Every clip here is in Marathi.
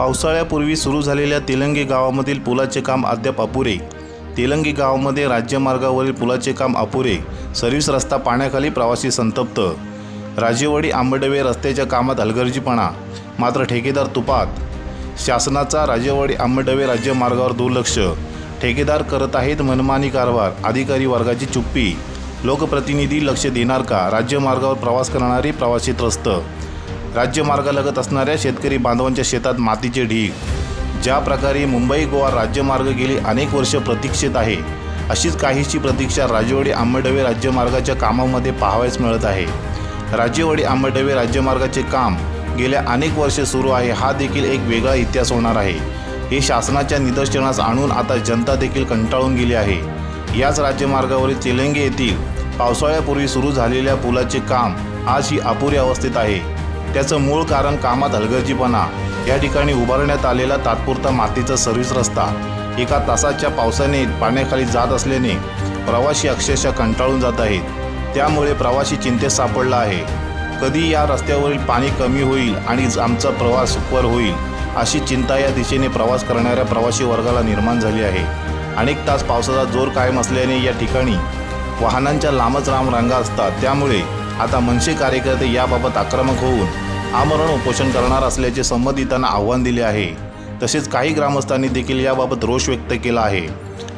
पावसाळ्यापूर्वी सुरू झालेल्या तेलंगी गावामधील पुलाचे काम अद्याप अपुरे. तेलंगी गावामध्ये राज्यमार्गावरील पुलाचे काम अपुरे. सर्व्हिस रस्ता पाण्याखाली प्रवासी संतप्त. राजेवाडी आंबडवे रस्त्याच्या कामात हलगर्जीपणा मात्र ठेकेदार तुपात. शासनाचा राजेवाडी आंबडवे राज्यमार्गावर दुर्लक्ष. ठेकेदार करत आहेत मनमानी कारभार अधिकारी वर्गाची चुप्पी. लोकप्रतिनिधी लक्ष देणार का? राज्यमार्गावर प्रवास करणारी प्रवासी त्रस्त. राज्यमार्गालगत असणाऱ्या शेतकरी बांधवांच्या शेतात मातीचे ढीग. ज्या प्रकारे मुंबई गोवा राज्यमार्ग गेली अनेक वर्ष प्रतीक्षेत आहे अशीच काहीशी प्रतीक्षा राजेवाडी आंबडवे राज्यमार्गाच्या कामामध्ये पाहावयास मिळत आहे. राजेवाडी आंबेडवे राज्यमार्गाचे काम गेल्या अनेक वर्षे सुरू आहे हा देखील एक वेगळा इतिहास होणार आहे. हे शासनाच्या निदर्शनास आणून आता जनता देखील कंटाळून गेली आहे. याच राज्यमार्गावरील तेलंगे येथील पावसाळ्यापूर्वी सुरू झालेल्या पुलाचे काम आज ही अपुऱ्या अवस्थेत आहे. त्याचं मूळ कारण कामात हलगर्जीपणा. या ठिकाणी उभारण्यात आलेला तात्पुरता मातीचा सर्व्हिस रस्ता एका तासाच्या पावसाने पाण्याखाली जात असल्याने प्रवासी अक्षरशः कंटाळून जात आहेत. त्यामुळे प्रवासी चिंतेत सापडला आहे. कधी या रस्त्यावरील पाणी कमी होईल आणि आमचा प्रवास सुखवर होईल अशी चिंता या दिशेने प्रवास करणाऱ्या प्रवासी वर्गाला निर्माण झाली आहे. अनेक तास पावसाचा जोर कायम असल्याने या ठिकाणी वाहनांच्या लांबच राम रांगा असतात. त्यामुळे आता मनसे कार्यकर्ते याबाबत आक्रमक होऊन आमरण उपोषण करणार असल्याचे संबंधितांना आव्हान दिले आहे. तसेच काही ग्रामस्थांनी देखील याबाबत रोष व्यक्त केला आहे.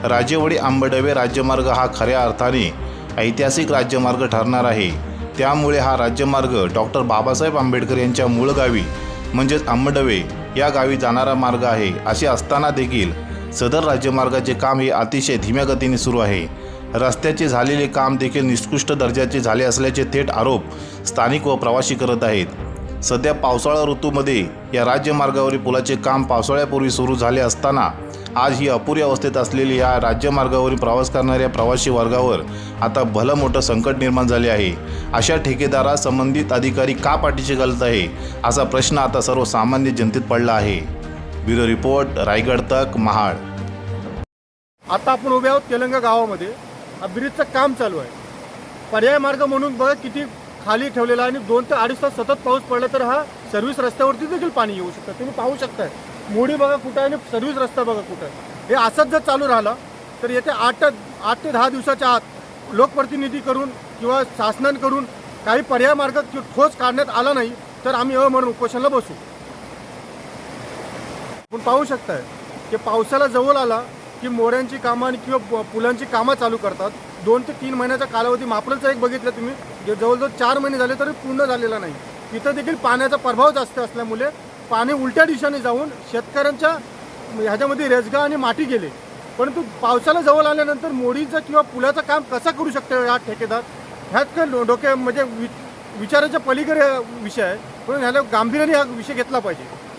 राजेवाडी आंबडवे राज्यमार्ग हा खऱ्या अर्थाने ऐतिहासिक राज्यमार्ग ठरणार आहे. त्यामुळे हा राज्यमार्ग डॉक्टर बाबासाहेब आंबेडकर यांच्या मूळ गावी म्हणजेच आंबडवे या गावी जाणारा मार्ग आहे असे असताना देखील सदर राज्यमार्गाचे काम हे अतिशय धीम्या गतीने सुरू आहे. रस्त्याचे झालेले काम देखील निकृष्ट दर्जाचे झाले असल्याचे थेट आरोप स्थानिक व प्रवासी करत आहेत. सध्या पावसाळा ऋतूमध्ये या राज्यमार्गावरील पुलाचे काम पावसाळ्यापूर्वी सुरू झाले असताना आज ही अपुरी अवस्थेत असलेली या राज्यमार्गावरील प्रवास करणाऱ्या प्रवासी वर्गावर आता भलं मोठं संकट निर्माण झाले आहे. अशा ठेकेदारास संबंधित अधिकारी का पाठीशी घालत आहे असा प्रश्न आता सर्वसामान्य जनतेत पडला आहे. ब्युरो रिपोर्ट रायगड तक महाड. आता आपण उभे आहोत तेलंगा गावामध्ये. हा ब्रिजचं काम चालू आहे. पर्याय मार्ग म्हणून बघा किती खाली ठेवलेला आहे आणि दोन ते अडीच तास सतत पाऊस पडला तर हा सर्व्हिस रस्त्यावरती देखील पाणी येऊ शकतं. तुम्ही पाहू शकताय. मोडी बघा कुठं आहे आणि सर्व्हिस रस्ता बघा कुठं आहे. हे असंच जर चालू राहिलं तर येत्या आठ आठ ते दहा दिवसाच्या आत लोकप्रतिनिधी करून किंवा शासनांकडून काही पर्याय मार्ग ठोस काढण्यात आला नाही तर आम्ही अमरण उपोषणाला बसू. पण पाहू शकताय की पावसाला जवळ आला की मोऱ्यांची कामं आणि किंवा पुलांची कामं चालू करतात. दोन ते तीन महिन्याचा कालावधी मापलंच एक बघितलं तुम्ही. जे जवळजवळ चार महिने झाले तरी पूर्ण झालेला नाही. तिथं देखील पाण्याचा प्रभाव जास्त असल्यामुळे पाणी उलट्या दिशेने जाऊन शेतकऱ्यांच्या ह्याच्यामध्ये रेजगा आणि माती गेले. परंतु पावसाला जवळ आल्यानंतर मोडीचं किंवा पुलाचं काम कसं करू शकतो या ठेकेदार? ह्यात काय डो- डोक्या म्हणजे वि- विचाराच्या पलीकडे विषय आहे. म्हणून ह्याला गांभीर्याने हा विषय घेतला पाहिजे.